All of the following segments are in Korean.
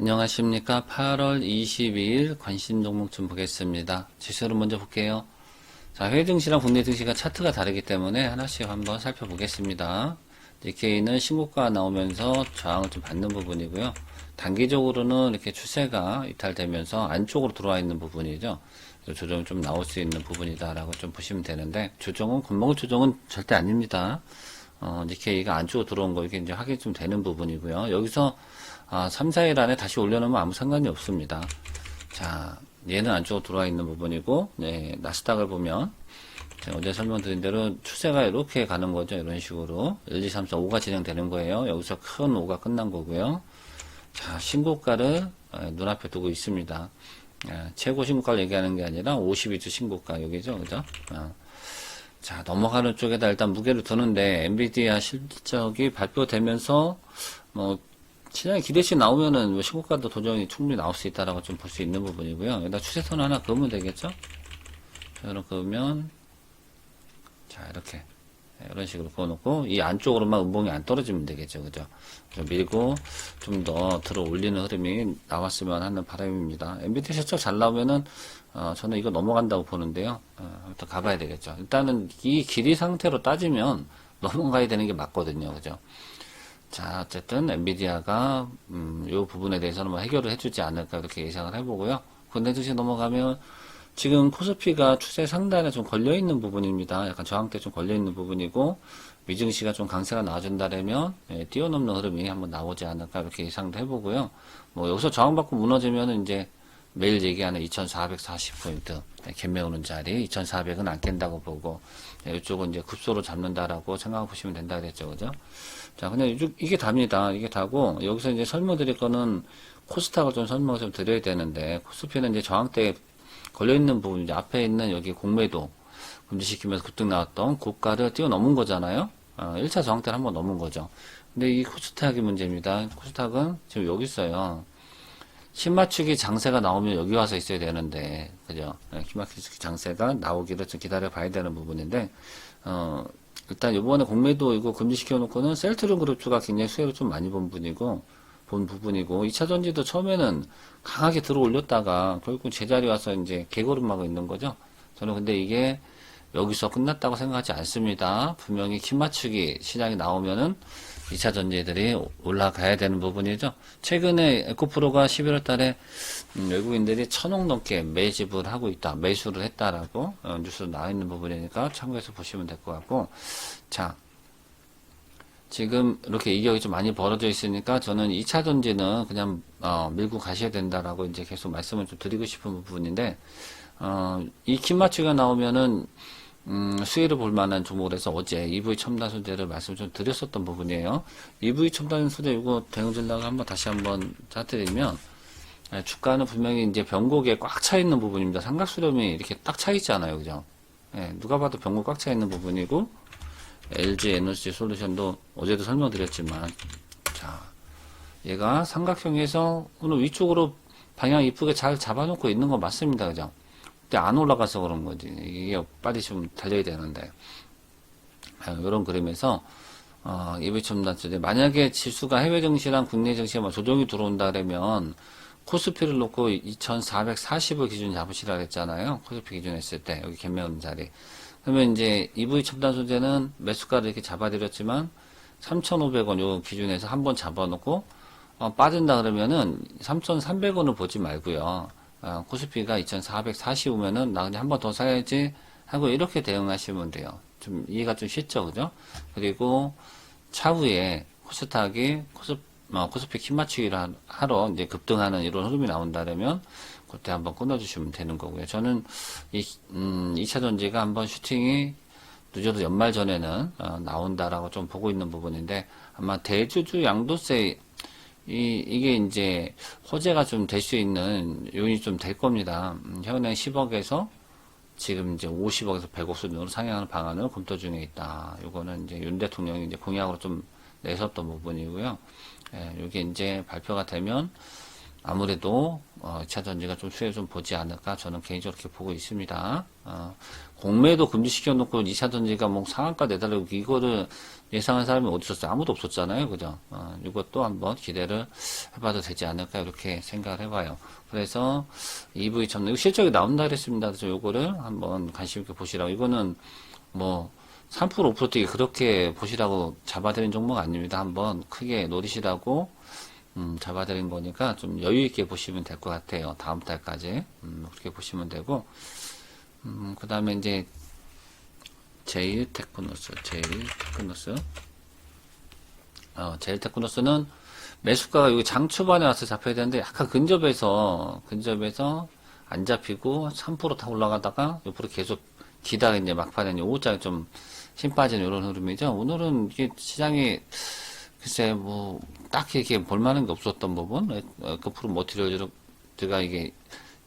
안녕하십니까. 8월 22일 관심 종목 좀 보겠습니다. 지수를 먼저 볼게요. 자, 해외 증시랑 국내 증시가 차트가 다르기 때문에 하나씩 한번 살펴보겠습니다. 니케이는 신고가 나오면서 저항을 좀 받는 부분이고요. 단기적으로는 이렇게 추세가 이탈되면서 안쪽으로 들어와 있는 부분이죠. 조정이 좀 나올 수 있는 부분이다라고 좀 보시면 되는데, 조정은, 곤봉 조정은 절대 아닙니다. 어, 니케이가 안쪽으로 들어온 거 이게 이제 확인이 좀 되는 부분이고요. 여기서 아, 3, 4일 안에 다시 올려놓으면 아무 상관이 없습니다. 자, 얘는 안쪽으로 들어와 있는 부분이고, 네, 나스닥을 보면, 어제 설명드린 대로 추세가 이렇게 가는 거죠. 이런 식으로. 1, 2, 3, 4, 5가 진행되는 거예요. 여기서 큰 5가 끝난 거고요. 자, 신고가를 에, 눈앞에 두고 있습니다. 에, 최고 신고가를 얘기하는 게 아니라 52주 신고가 여기죠. 그죠? 어. 자, 넘어가는 쪽에다 일단 무게를 두는데, 엔비디아 실적이 발표되면서, 뭐, 시장에 기대치 나오면은 뭐 신고가도 도전이 충분히 나올 수 있다라고 좀 볼 수 있는 부분이고요. 여기다 추세선 하나 그으면 되겠죠? 자, 이렇게 그으면, 자, 이렇게. 네, 이런 식으로 그어놓고, 이 안쪽으로만 음봉이 안 떨어지면 되겠죠. 그죠? 그래서 밀고, 좀 더 들어 올리는 흐름이 나왔으면 하는 바람입니다. MBT 실적 잘 나오면은, 어, 저는 이거 넘어간다고 보는데요. 어, 일단 가봐야 되겠죠. 일단은 이 길이 상태로 따지면 넘어가야 되는 게 맞거든요. 그죠? 자, 어쨌든 엔비디아가 음, 이 부분에 대해서는 뭐 해결을 해주지 않을까 이렇게 예상을 해보고요. 국내 증시 넘어가면 지금 코스피가 추세 상단에 좀 걸려 있는 부분입니다. 약간 저항대 좀 걸려 있는 부분이고 미증시가 좀 강세가 나와준다면 예, 뛰어넘는 흐름이 한번 나오지 않을까 이렇게 예상도 해보고요. 뭐 여기서 저항받고 무너지면은 이제 매일 얘기하는 2,440포인트 갭매 오는 자리 2,400은 안 깬다고 보고 예, 이쪽은 이제 급소로 잡는다라고 생각해 보시면 된다 그랬죠, 그죠? 자, 그냥 이게 답니다. 이게 다고 여기서 이제 설명 드릴 거는 코스닥을 좀 설명을 좀 드려야 되는데 코스피는 이제 저항대에 걸려 있는 부분 이제 앞에 있는 여기 공매도 금지시키면서 급등 나왔던 고가를 뛰어넘은 거잖아요. 어, 1차 저항대를 한번 넘은 거죠. 근데 이 코스닥이 문제입니다. 코스닥은 지금 여기 있어요. 신맞추기 장세가 나오면 여기 와서 있어야 되는데, 그죠? 네, 신맞추기 장세가 나오기를 좀 기다려 봐야 되는 부분인데, 어, 일단 이번에 공매도 이거 금지시켜 놓고는 셀트rum 그룹주가 굉장히 수혜를 좀 많이 본 분이고, 본 부분이고, 2차 전지도 처음에는 강하게 들어 올렸다가 결국 제자리 와서 이제 개걸음하고 있는 거죠. 저는 근데 이게 여기서 끝났다고 생각하지 않습니다. 분명히 키 맞추기 시장이 나오면은 2차 전지들이 올라가야 되는 부분이죠. 최근에 에코프로가 11월 달에 음, 외국인들이 천억 넘게 매집을 하고 있다, 매수를 했다라고 어, 뉴스로 나와 있는 부분이니까 참고해서 보시면 될 것 같고, 자, 지금 이렇게 이격이 좀 많이 벌어져 있으니까 저는 2차 전지는 그냥 어, 밀고 가셔야 된다라고 이제 계속 말씀을 좀 드리고 싶은 부분인데, 어, 이 킴마치가 나오면은 음, 수혜를 볼 만한 종목을 해서 어제 EV 첨단 소재를 말씀 좀 드렸었던 부분이에요. EV 첨단 소재 이거 대응전략을 한번 다시 한번 짜드리면 예, 주가는 분명히 이제 변곡에 꽉 차 있는 부분입니다. 삼각수렴이 이렇게 딱 차 있잖아요. 그죠? 예, 누가 봐도 변곡 꽉 차 있는 부분이고 LG 에너지 솔루션도 어제도 설명드렸지만 자 얘가 삼각형에서 오늘 위쪽으로 방향 이쁘게 잘 잡아놓고 있는 거 맞습니다. 그죠? 근데 안 올라가서 그런 거지. 이게 빨리 좀 달려야 되는데. 이런 그림에서, 어, EV 첨단 소재. 만약에 지수가 해외 증시랑 국내 증시에 뭐 조정이 들어온다 그러면, 코스피를 놓고 2440을 기준 잡으시라 그랬잖아요. 코스피 기준 했을 때, 여기 갭매운 자리. 그러면 이제 EV 첨단 소재는 매수가를 이렇게 잡아드렸지만, 3,500원 요 기준에서 한번 잡아놓고, 어, 빠진다 그러면은 3,300원을 보지 말고요. 어, 코스피가 2,440이면은 나 그냥 한 번 더 사야지 하고 이렇게 대응하시면 돼요. 좀 이해가 좀 쉽죠, 그죠? 그리고 차후에 코스닥이 코스 어, 코스피 키 맞추기를 하- 하러 이제 급등하는 이런 흐름이 나온다면 그때 한번 끊어주시면 되는 거고요. 저는 이 음, 2차 전지가 한번 슈팅이 늦어도 연말 전에는 어, 나온다라고 좀 보고 있는 부분인데 아마 대주주 양도세 이, 이게 이제 호재가 좀 될 수 있는 요인이 좀 될 겁니다. 음, 현행 10억에서 지금 이제 50억에서 100억 수준으로 상향하는 방안을 검토 중에 있다. 요거는 이제 윤 대통령이 이제 공약으로 좀 내섰던 부분이고요. 예, 요게 이제 발표가 되면 아무래도 어, 2차 전지가 좀 수혜 좀 보지 않을까 저는 개인적으로 이렇게 보고 있습니다. 어, 공매도 금지시켜 놓고 2차 전지가 뭐 상한가 내달라고 이거를 예상한 사람이 어디 있었어요? 아무도 없었잖아요. 그죠? 어, 이것도 한번 기대를 해봐도 되지 않을까 이렇게 생각을 해봐요. 그래서 EV 전 이거 실적이 나온다 그랬습니다. 그래서 요거를 한번 관심 있게 보시라고 이거는 뭐 3% 5% 뛰기 그렇게 보시라고 잡아드린 종목 아닙니다. 한번 크게 노리시라고 음, 잡아드린 거니까 좀 여유 있게 보시면 될 것 같아요. 다음 달까지 음, 그렇게 보시면 되고 음, 그 다음에 이제 제일 테크노스, 제일 테크노스. 어, 제일 테크노스는 매수가가 여기 장 초반에 와서 잡혀야 되는데 약간 근접해서 근접해서 안 잡히고 3%다 올라가다가 옆으로 계속 기다가 이제 막판에 이제 5장이 좀힘 빠지는 이런 흐름이죠. 오늘은 이게 시장이 글쎄 뭐 딱히 이렇게 볼만한 게 없었던 부분, 에코프로 머티리얼즈가 이게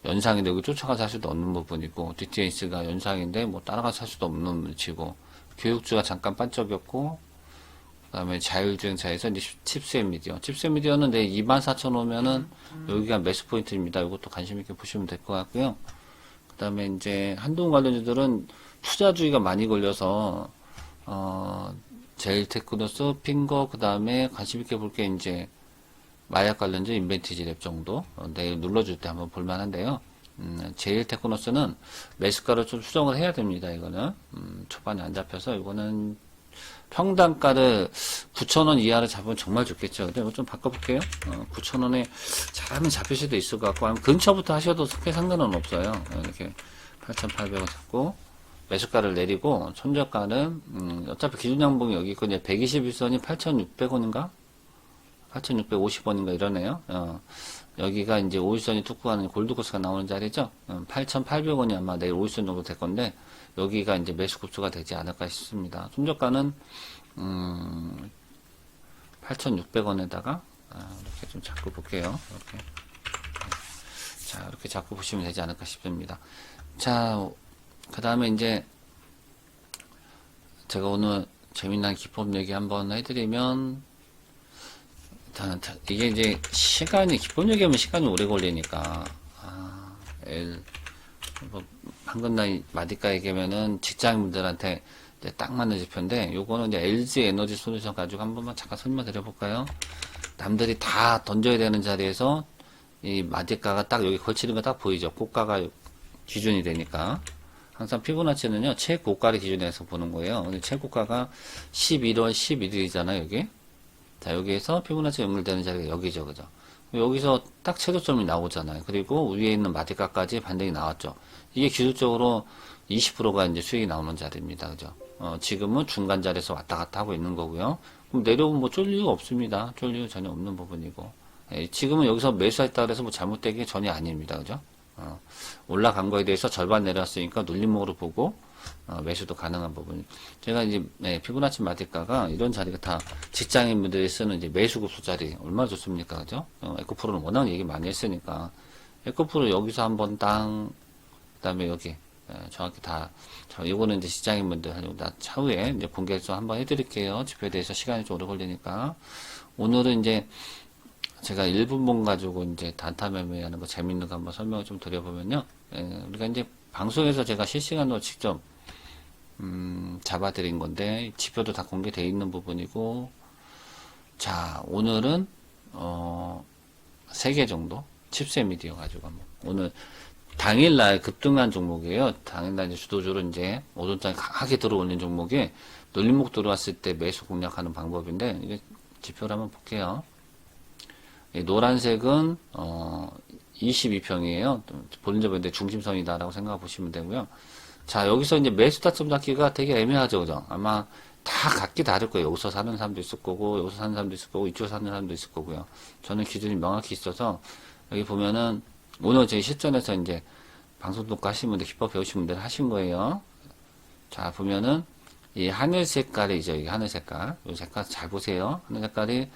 연상인데 여기 쫓아가서 할 수도 없는 부분이고 DTS가 연상인데 뭐 따라가서 할 수도 없는 위치고 교육주가 잠깐 반짝였고 그 다음에 자율주행차에서 이제 칩셋 미디어, 칩셋 미디어는 내 24,000 오면은 여기가 매수 포인트입니다. 이것도 관심 있게 보시면 될 것 같고요. 그 다음에 이제 한동 관련주들은 투자주의가 많이 걸려서 어 제일 테크노스, 핑거, 그 다음에 관심 있게 볼 게 이제 마약 관련주 인벤티지 랩 정도 어, 내일 눌러줄 때 한번 볼만한데요. 음, 제일 테크노스는 매수가를 좀 수정을 해야 됩니다. 이거는 음, 초반에 안 잡혀서 이거는 평단가를 9,000원 이하로 잡으면 정말 좋겠죠. 근데 이거 좀 바꿔볼게요. 어, 9,000원에 잘하면 잡힐 수도 있을 것 같고, 근처부터 하셔도 크게 상관은 없어요. 어, 이렇게 8,800원 잡고, 매수가를 내리고, 손절가는, 음, 어차피 기준 양봉이 여기 있고, 이제 121선이 8,600원인가? 8,650원인가 이러네요. 어, 여기가 이제 50선이 툭 하는 골드코스가 나오는 자리죠. 음, 8,800원이 아마 내일 50선 정도 될 건데, 여기가 이제 매수 급수가 되지 않을까 싶습니다. 손절가는, 음, 8,600원에다가, 아, 이렇게 좀 잡고 볼게요. 이렇게. 자, 이렇게 잡고 보시면 되지 않을까 싶습니다. 자, 그 다음에 이제, 제가 오늘 재미난 기법 얘기 한번 해드리면, 이게 이제 시간이, 기법 얘기하면 시간이 오래 걸리니까, 아, L, 뭐, 나 마디가 얘기하면은 직장인분들한테 딱 맞는 지표인데, 요거는 이제 LG 에너지 솔루션 가지고 한 번만 잠깐 설명 드려볼까요? 남들이 다 던져야 되는 자리에서 이 마디가가 딱 여기 걸치는 거 딱 보이죠? 고가가 기준이 되니까. 항상 피보나치는요, 최고가를 기준해서 보는 거예요. 근데 최고가가 11월 11일이잖아요, 여기. 자, 여기에서 피보나치 연결되는 자리가 여기죠, 그죠? 여기서 딱 최저점이 나오잖아요. 그리고 위에 있는 마디가까지 반등이 나왔죠. 이게 기술적으로 20%가 이제 수익이 나오는 자리입니다, 그죠? 어, 지금은 중간 자리에서 왔다 갔다 하고 있는 거고요. 그럼 내려오면 뭐쫄 이유가 없습니다. 쫄 이유 전혀 없는 부분이고. 예, 지금은 여기서 매수했다 그래서 뭐 잘못된 게 전혀 아닙니다, 그죠? 어, 올라간 거에 대해서 절반 내려왔으니까 눌림목으로 보고 어, 매수도 가능한 부분. 제가 이제 네, 피부나치 마디가가 이런 자리가 다 직장인분들이 쓰는 이제 매수급수 자리 얼마나 좋습니까, 그죠? 어, 에코프로는 워낙 얘기 많이 했으니까 에코프로 여기서 한번 땅, 그다음에 여기 예, 정확히 다. 자, 이거는 이제 직장인분들 하려고 다 차후에 이제 공개해서 한번 해드릴게요. 지표에 대해서 시간이 좀 오래 걸리니까 오늘은 이제 제가 1분봉 가지고 이제 단타 매매하는 거 재밌는 거 한번 설명을 좀 드려보면요. 예, 우리가 이제 방송에서 제가 실시간으로 직접 음, 잡아드린 건데 지표도 다 공개되어 있는 부분이고 자 오늘은 어, 3개 정도 칩셋 미디어 가지고 한번 오늘 당일날 급등한 종목이에요. 당일날 이제 주도주로 이제 오전장에 강하게 들어오는 종목에 놀림목 들어왔을 때 매수 공략하는 방법인데 이게 지표를 한번 볼게요. 이 노란색은 어 22평이에요. 본인적인데 중심선이다라고 생각해 보시면 되고요. 자 여기서 이제 매수 타점 잡기가 되게 애매하죠, 그죠? 아마 다 각기 다를 거예요. 여기서 사는 사람도 있을 거고, 여기서 사는 사람도 있을 거고, 이쪽에 사는 사람도 있을 거고요. 저는 기준이 명확히 있어서 여기 보면은 오늘 저희 실전에서 이제 방송 녹화 하신 분들, 기법 배우신 분들 하신 거예요. 자 보면은 이 하늘 색깔이죠, 이 하늘 색깔. 이 색깔 잘 보세요. 하늘 색깔이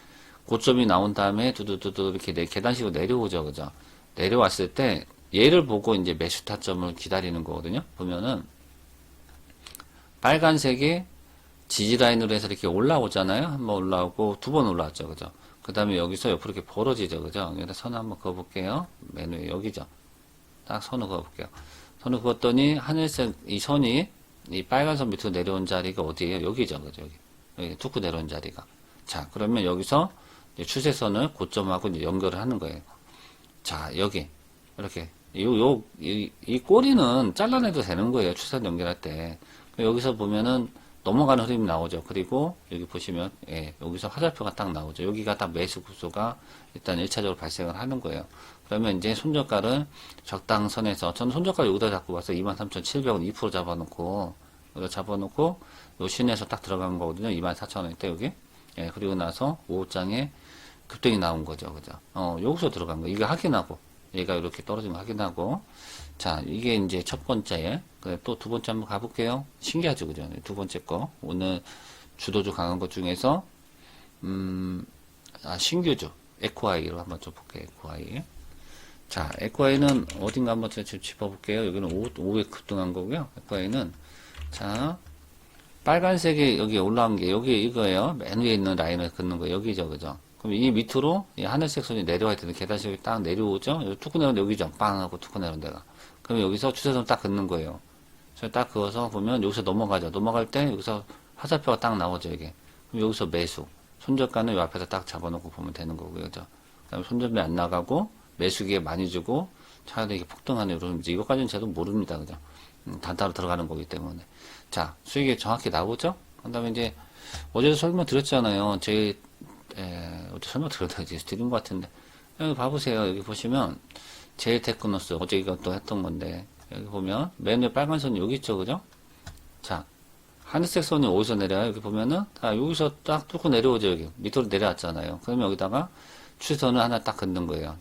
고점이 나온 다음에 두두두두 이렇게 내, 계단식으로 내려오죠. 그죠? 내려왔을 때 얘를 보고 이제 매수 타점을 기다리는 거거든요. 보면은 빨간색이 지지 라인으로 해서 이렇게 올라오잖아요. 한번 올라오고 두 번 올라왔죠. 그죠? 그 다음에 여기서 옆으로 이렇게 벌어지죠. 그죠? 여기다 선 한번 그어볼게요. 메뉴 여기죠. 딱 선을 그어볼게요. 선을 그었더니 하늘색 이 선이 이 빨간 선 밑으로 내려온 자리가 어디예요? 여기죠. 그죠? 여기. 여기 툭 내려온 자리가. 자, 그러면 여기서 추세선을 고점하고 이제 연결을 하는 거예요. 자, 여기. 이렇게. 요, 요, 이, 이 꼬리는 잘라내도 되는 거예요. 추세선 연결할 때. 여기서 보면은 넘어가는 흐름이 나오죠. 그리고 여기 보시면, 예, 여기서 화살표가 딱 나오죠. 여기가 딱 매수 구조가 일단 1차적으로 발생을 하는 거예요. 그러면 이제 손절가를 적당선에서, 저는 손절가 여기다 잡고 와서 23,700원 2% 잡아놓고, 여기다 잡아놓고, 요 신에서 딱 들어간 거거든요. 24,000원 때 여기. 예, 그리고 나서 5장에 급등이 나온 거죠. 그죠? 어, 여기서 들어간 거. 이거 확인하고, 얘가 이렇게 떨어진 거 확인하고, 자, 이게 이제 첫 번째. 또 두 번째 한번 가볼게요. 신기하죠, 그죠? 두 번째 거. 오늘 주도주 강한 것 중에서, 음, 아, 신규주. 에코아이로 한번 좀 볼게요, 에코아이. 자, 에코아이는 어딘가 한번 제가 지금 짚어볼게요. 여기는 5, 5에 급등한 거고요. 에코아이는, 자, 빨간색이 여기 올라온 게 여기 이거예요. 맨 위에 있는 라인을 긋는 거 여기죠, 그죠? 그럼 이 밑으로 이 하늘색 선이 내려와야 되는데 계단식이 딱 내려오죠? 여기 툭 내려오는데 여기죠? 빵 하고 툭 내려온 데가. 그럼 여기서 추세선 딱 긋는 거예요. 그래서 딱 그어서 보면 여기서 넘어가죠. 넘어갈 때 여기서 화살표가 딱 나오죠, 이게. 그럼 여기서 매수. 손절가는 이 앞에다 딱 잡아놓고 보면 되는 거고요, 그죠? 그 다음에 손절비 안 나가고 매수기에 많이 주고 차라리 이게 폭등하는 이런 이것까지는 저도 모릅니다, 그죠? 음, 단타로 들어가는 거기 때문에. 자, 수익이 정확히 나오죠? 그 다음에 이제, 어제도 설명 드렸잖아요. 제, 에, 설명 드렸다, 이제 드린 것 같은데. 여기 봐보세요. 여기 보시면, 제일 테크노스, 어제 이것도 했던 건데, 여기 보면, 맨 위에 빨간 선이 여기 있죠, 그죠? 자, 하늘색 선이 어디서 내려요? 여기 보면은, 아, 여기서 딱 뚫고 내려오죠, 여기. 밑으로 내려왔잖아요. 그러면 여기다가 추선을 하나 딱 긋는 거예요.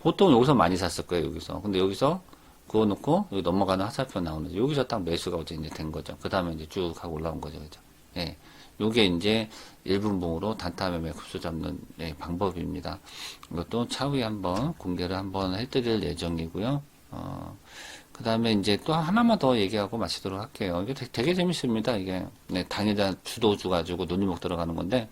보통 여기서 많이 샀을 거예요, 여기서. 근데 여기서 그거 놓고 여기 넘어가는 화살표 나오는 거죠. 여기서 딱 매수가 어제 이제 된 거죠. 그 다음에 이제 쭉 하고 올라온 거죠. 그죠. 예. 요게 이제 1분봉으로 단타 매매 급수 잡는 예, 방법입니다. 이것도 차후에 한번 공개를 한번 해드릴 예정이고요. 어, 그 다음에 이제 또 하나만 더 얘기하고 마치도록 할게요. 이게 되게, 되게 재밌습니다. 이게, 네, 당일날 주도주 가지고 논리목 들어가는 건데,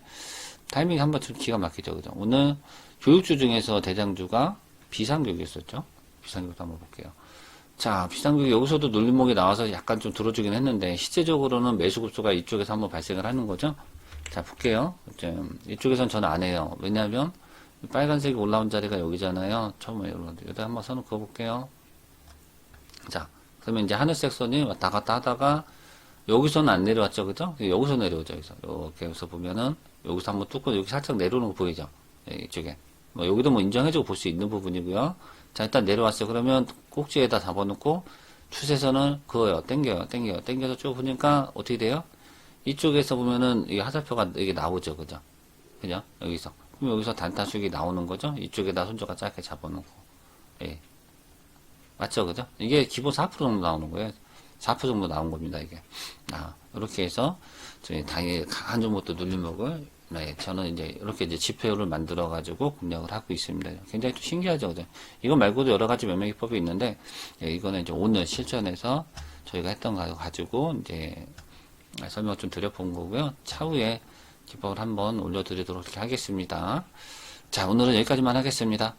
타이밍이 한번 좀 기가 막히죠. 그죠. 오늘 교육주 중에서 대장주가 비상교육이었었죠. 비상교육도 한번 볼게요. 자, 비상교육 여기서도 눌림목이 나와서 약간 좀 들어주긴 했는데, 실제적으로는 매수급수가 이쪽에서 한번 발생을 하는 거죠. 자, 볼게요. 좀 이쪽에선 저는 안 해요. 왜냐하면, 빨간색이 올라온 자리가 여기잖아요. 처음에. 여기다 한번 선을 그어볼게요. 자, 그러면 이제 하늘색 선이 왔다 갔다 하다가, 여기서는 안 내려왔죠. 그죠? 여기서 내려오죠. 여기서. 이렇게 해서 보면은, 여기서 한번 뚫고 여기 살짝 내려오는 거 보이죠? 예, 이쪽에. 뭐, 여기도 뭐 인정해주고 볼 수 있는 부분이고요. 자, 일단 내려왔어요. 그러면 꼭지에다 잡아놓고 추세선을 그어요. 땡겨요. 땡겨요. 땡겨서 쭉 보니까 어떻게 돼요? 이쪽에서 보면은 이 하살표가 이게 나오죠. 그죠? 그죠? 여기서. 그럼 여기서 단타축이 나오는 거죠? 이쪽에다 손조가 짧게 잡아놓고. 예. 맞죠? 그죠? 이게 기본 4% 정도 나오는 거예요. 4% 정도 나온 겁니다. 이게. 아, 이렇게 해서 저희 당일 강한 종목도 눌림목을 네, 저는 이제 이렇게 이제 지표를 만들어 가지고 공략을 하고 있습니다. 굉장히 또 신기하죠, 그죠? 이거 말고도 여러 가지 매매 기법이 있는데 예, 이거는 이제 오늘 실전에서 저희가 했던 거 가지고 이제 설명 좀 드려본 거고요. 차후에 기법을 한번 올려드리도록 하겠습니다. 자, 오늘은 여기까지만 하겠습니다.